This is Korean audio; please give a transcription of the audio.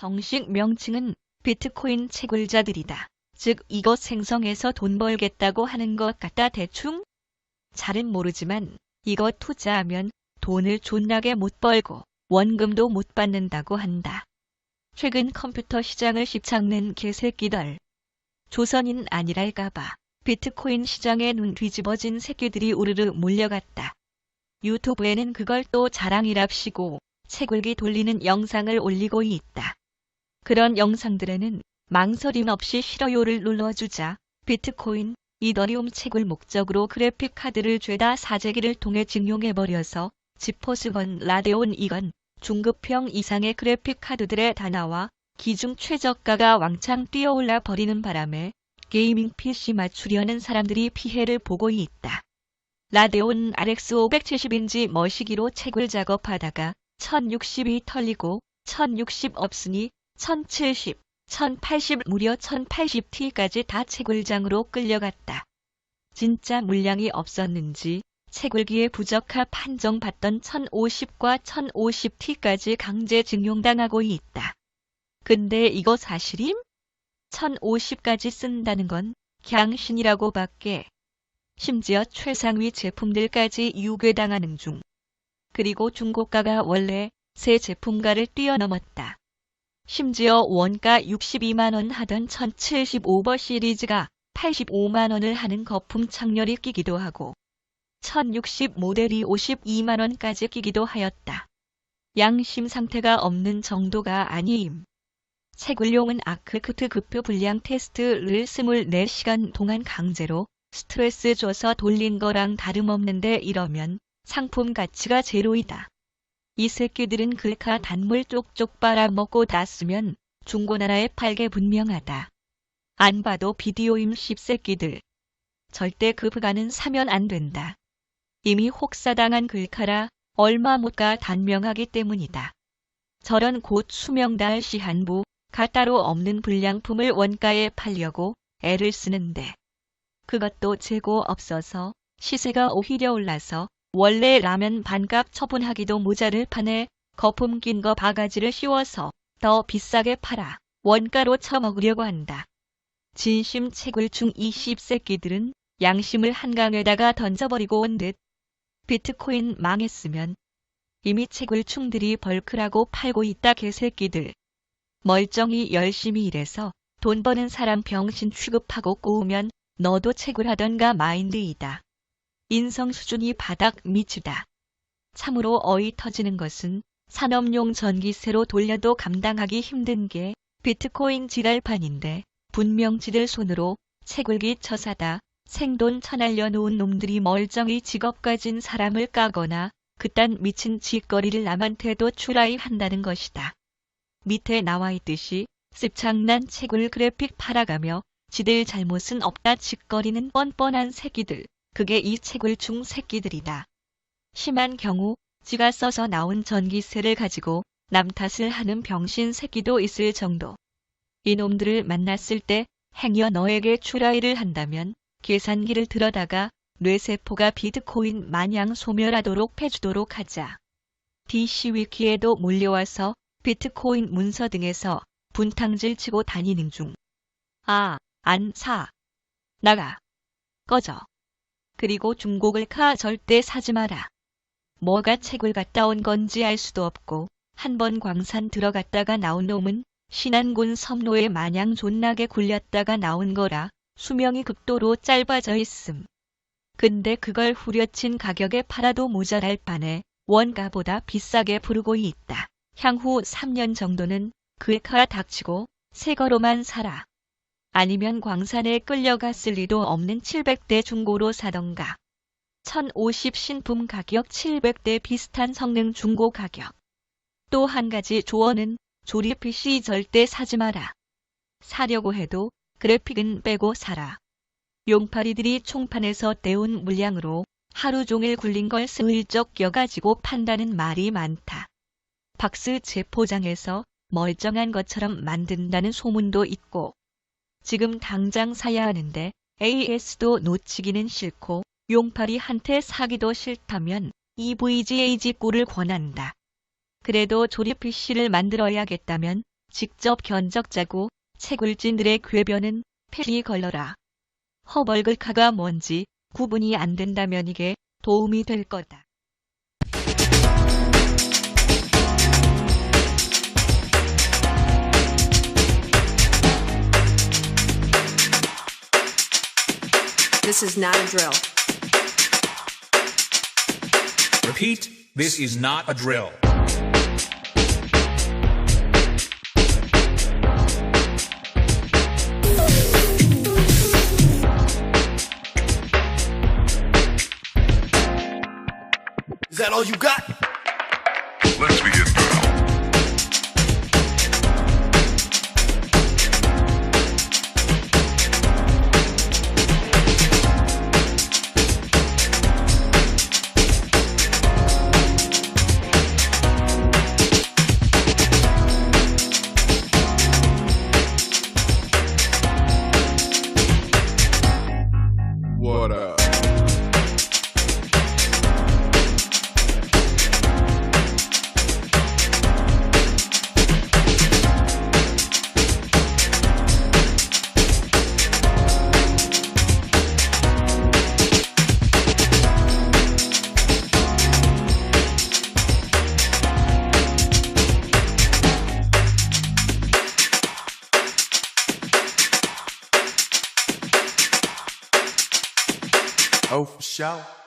정식 명칭은 비트코인 채굴자들이다. 즉 이것 생성해서 돈 벌겠다고 하는 것 같다 대충? 잘은 모르지만 이거 투자하면 돈을 존나게 못 벌고 원금도 못 받는다고 한다. 최근 컴퓨터 시장을 씹창는 개새끼들. 조선인 아니랄까봐 비트코인 시장에 눈 뒤집어진 새끼들이 우르르 몰려갔다. 유튜브에는 그걸 또 자랑이랍시고 채굴기 돌리는 영상을 올리고 있다. 그런 영상들에는 망설임 없이 싫어요를 눌러주자 비트코인, 이더리움 채굴 목적으로 그래픽 카드를 죄다 사재기를 통해 증용해버려서 지포스건 라데온 이건 중급형 이상의 그래픽 카드들에 다 나와 기중 최저가가 왕창 뛰어올라 버리는 바람에 게이밍 PC 맞추려는 사람들이 피해를 보고 있다. 라데온 RX 570인지 머시기로 채굴 작업하다가 1060이 털리고 1060 없으니 1070, 1080 무려 1080T까지 다 채굴장으로 끌려갔다. 진짜 물량이 없었는지 채굴기에 부적합 판정받던 1050과 1050T까지 강제 증용당하고 있다. 근데 이거 사실임? 1050까지 쓴다는 건 갱신이라고 밖에 심지어 최상위 제품들까지 유괴당하는 중. 그리고 중고가가 원래 새 제품가를 뛰어넘었다. 심지어 원가 62만원 하던 1075버 시리즈가 85만원을 하는 거품 창렬이 끼기도 하고 1060 모델이 52만원까지 끼기도 하였다. 양심 상태가 없는 정도가 아니임. 채굴용은 아크크트 급표 불량 테스트를 24시간 동안 강제로 스트레스 줘서 돌린 거랑 다름없는데 이러면 상품 가치가 제로이다. 이 새끼들은 글카 단물 쪽쪽 빨아먹고 다 쓰면 중고나라에 팔게 분명하다. 안 봐도 비디오임 씹새끼들. 절대 그 부가는 사면 안 된다. 이미 혹사당한 글카라 얼마 못 가 단명하기 때문이다. 저런 곧 수명달 시한부 가 따로 없는 불량품을 원가에 팔려고 애를 쓰는데 그것도 재고 없어서 시세가 오히려 올라서 원래 라면 반값 처분하기도 모자를 판에 거품 낀 거 바가지를 씌워서 더 비싸게 팔아 원가로 처먹으려고 한다. 진심 채굴중 이 씹새끼들은 양심을 한강에다가 던져버리고 온 듯 비트코인 망했으면 이미 채굴충들이 벌크라고 팔고 있다 개새끼들. 멀쩡히 열심히 일해서 돈 버는 사람 병신 취급하고 꼬우면 너도 채굴하던가 마인드이다. 인성 수준이 바닥 밑이다. 참으로 어이 터지는 것은 산업용 전기세로 돌려도 감당하기 힘든 게 비트코인 지랄판인데 분명 지들 손으로 채굴기 처사다 생돈 쳐날려 놓은 놈들이 멀쩡히 직업 가진 사람을 까거나 그딴 미친 짓거리를 남한테도 추라이 한다는 것이다. 밑에 나와 있듯이 습창난 채굴 그래픽 팔아가며 지들 잘못은 없다 짓거리는 뻔뻔한 새끼들. 그게 이 채굴충 새끼들이다. 심한 경우 지가 써서 나온 전기세를 가지고 남 탓을 하는 병신 새끼도 있을 정도. 이놈들을 만났을 때 행여 너에게 추라이를 한다면 계산기를 들어다가 뇌세포가 비트코인 마냥 소멸하도록 해주도록 하자. DC 위키에도 몰려와서 비트코인 문서 등에서 분탕질 치고 다니는 중. 아, 안 사. 나가. 꺼져. 그리고 중곡을 카 절대 사지 마라. 뭐가 책을 갔다 온 건지 알 수도 없고 한 번 광산 들어갔다가 나온 놈은 신안군 섬로에 마냥 존나게 굴렸다가 나온 거라 수명이 극도로 짧아져 있음. 근데 그걸 후려친 가격에 팔아도 모자랄 판에 원가보다 비싸게 부르고 있다. 향후 3년 정도는 글카 닥치고 새 거로만 살아. 아니면 광산에 끌려갔을 리도 없는 700대 중고로 사던가. 1050 신품 가격 700대 비슷한 성능 중고 가격. 또 한 가지 조언은 조립 PC 절대 사지 마라. 사려고 해도 그래픽은 빼고 사라. 용파리들이 총판에서 떼운 물량으로 하루 종일 굴린 걸 슬쩍 껴가지고 판다는 말이 많다. 박스 재포장해서 멀쩡한 것처럼 만든다는 소문도 있고 지금 당장 사야 하는데 AS도 놓치기는 싫고 용팔이한테 사기도 싫다면 EVGAG 꼴을 권한다. 그래도 조립 PC를 만들어야겠다면 직접 견적 짜고 채굴진들의 궤변은 패리 걸러라. 허벌글카가 뭔지 구분이 안 된다면 이게 도움이 될 거다. Is not a drill. Repeat, this is not a drill. Is that all you got? Oh, for sure.